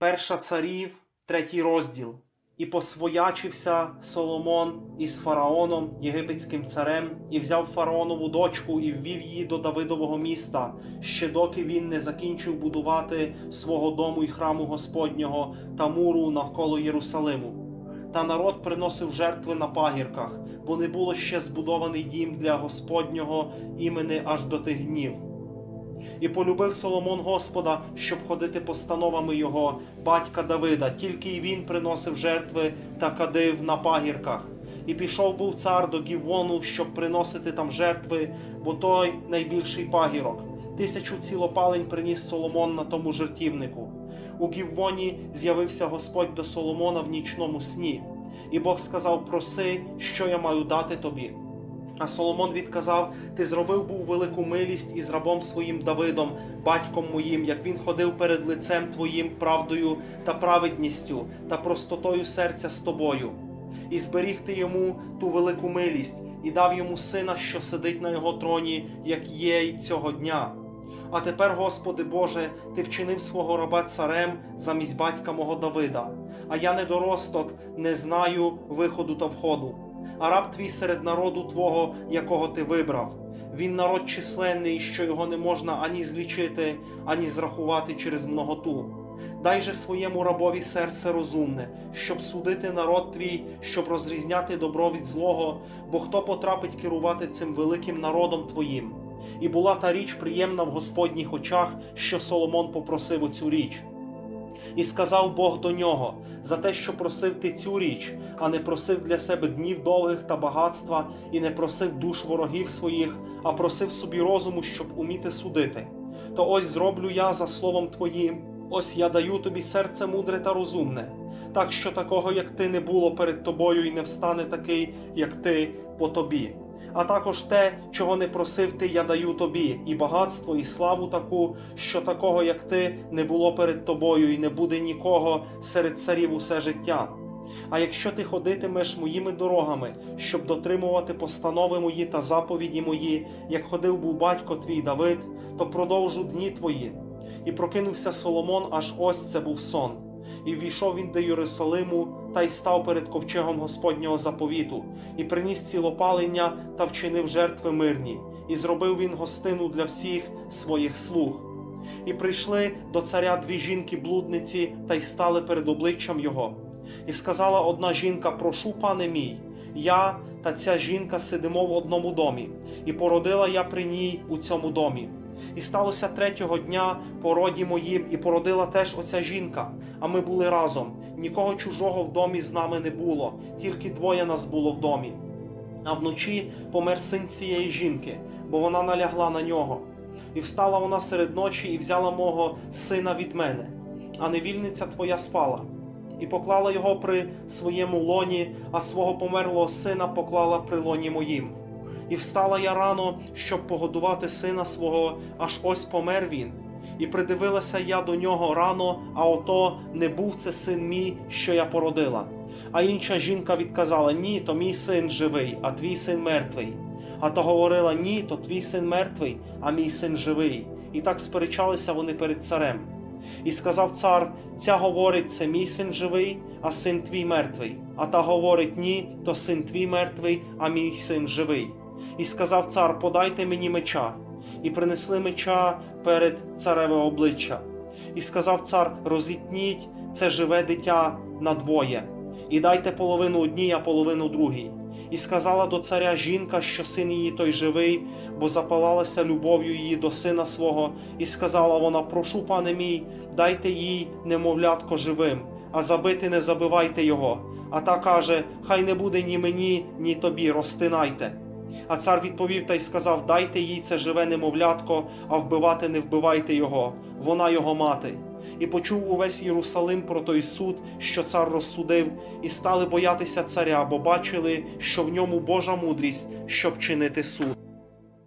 Перша царів, третій розділ. І посвоячився Соломон із фараоном, єгипетським царем, і взяв фараонову дочку і ввів її до Давидового міста, ще доки він не закінчив будувати свого дому й храму Господнього та муру навколо Єрусалиму. Та народ приносив жертви на пагірках, бо не було ще збудований дім для Господнього імени аж до тих днів. І полюбив Соломон Господа, щоб ходити постановами його батька Давида, тільки й він приносив жертви та кадив на пагірках. І пішов був цар до Гівону, щоб приносити там жертви, бо той найбільший пагірок. Тисячу цілопалень приніс Соломон на тому жертівнику. У Гіввоні з'явився Господь до Соломона в нічному сні, і Бог сказав: Проси, що я маю дати тобі. А Соломон відказав: Ти зробив був велику милість із рабом своїм Давидом, батьком моїм, як він ходив перед лицем твоїм правдою та праведністю та простотою серця з тобою. І зберіг ти йому ту велику милість, і дав йому сина, що сидить на його троні, як є й цього дня. А тепер, Господи Боже, ти вчинив свого раба царем замість батька мого Давида, а я недоросток, не знаю виходу та входу а раб твій серед народу Твого, якого ти вибрав. Він народ численний, що його не можна ані злічити, ані зрахувати через многоту. Дай же своєму рабові серце розумне, щоб судити народ твій, щоб розрізняти добро від злого, бо хто потрапить керувати цим великим народом твоїм. І була та річ приємна в Господніх очах, що Соломон попросив оцю річ. І сказав Бог до нього за те, що просив ти цю річ, а не просив для себе днів довгих та багатства, і не просив душ ворогів своїх, а просив собі розуму, щоб уміти судити. То ось зроблю я за словом твоїм, ось я даю тобі серце мудре та розумне, так що такого, як ти, не було перед тобою, і не встане такий, як ти, по тобі. А також те, чого не просив ти, я даю тобі, і багатство, і славу таку, що такого, як ти, не було перед тобою, і не буде нікого серед царів усе життя. А якщо ти ходитимеш моїми дорогами, щоб дотримувати постанови мої та заповіді мої, як ходив був батько твій Давид, то продовжу дні твої. І прокинувся Соломон, аж ось це був сон. І ввійшов він до Єрусалиму та й став перед ковчегом Господнього заповіту, і приніс цілопалення та вчинив жертви мирні, і зробив він гостину для всіх своїх слуг. І прийшли до царя дві жінки-блудниці та й стали перед обличчям його. І сказала одна жінка: Прошу, пане мій, я та ця жінка сидимо в одному домі, і породила я при ній у цьому домі. І сталося третього дня по роді моїм, і породила теж оця жінка. А ми були разом. Нікого чужого в домі з нами не було, тільки двоє нас було в домі. А вночі помер син цієї жінки, бо вона налягла на нього. І встала вона серед ночі і взяла мого сина від мене, а невільниця твоя спала, і поклала його при своєму лоні, а свого померлого сина поклала при лоні моїм. І встала я рано, щоб погодувати сина свого, аж ось помер він. І придивилася я до нього рано, а ото не був це син мій, що я породила. А інша жінка відказала: Ні, то мій син живий, а твій син мертвий. А то говорила: Ні, то твій син мертвий, а мій син живий. І так сперечалися вони перед царем. І сказав цар: Ця говорить, це мій син живий, а син твій мертвий. А та говорить: Ні, то син твій мертвий, а мій син живий. І сказав цар: Подайте мені меча. І принесли меча перед цареве обличчя. І сказав цар: Розітніть це живе дитя надвоє, і дайте половину одній, а половину другій. І сказала до царя жінка, що син її той живий, бо запалалася любов'ю її до сина свого, і сказала вона: Прошу, пане мій, дайте їй немовлятко живим, а забити не забивайте його. А та каже: Хай не буде ні мені, ні тобі, розтинайте. А цар відповів та й сказав: Дайте їй це живе немовлятко, а вбивати не вбивайте його, вона його мати. І почув увесь Єрусалим про той суд, що цар розсудив, і стали боятися царя, бо бачили, що в ньому Божа мудрість, щоб чинити суд.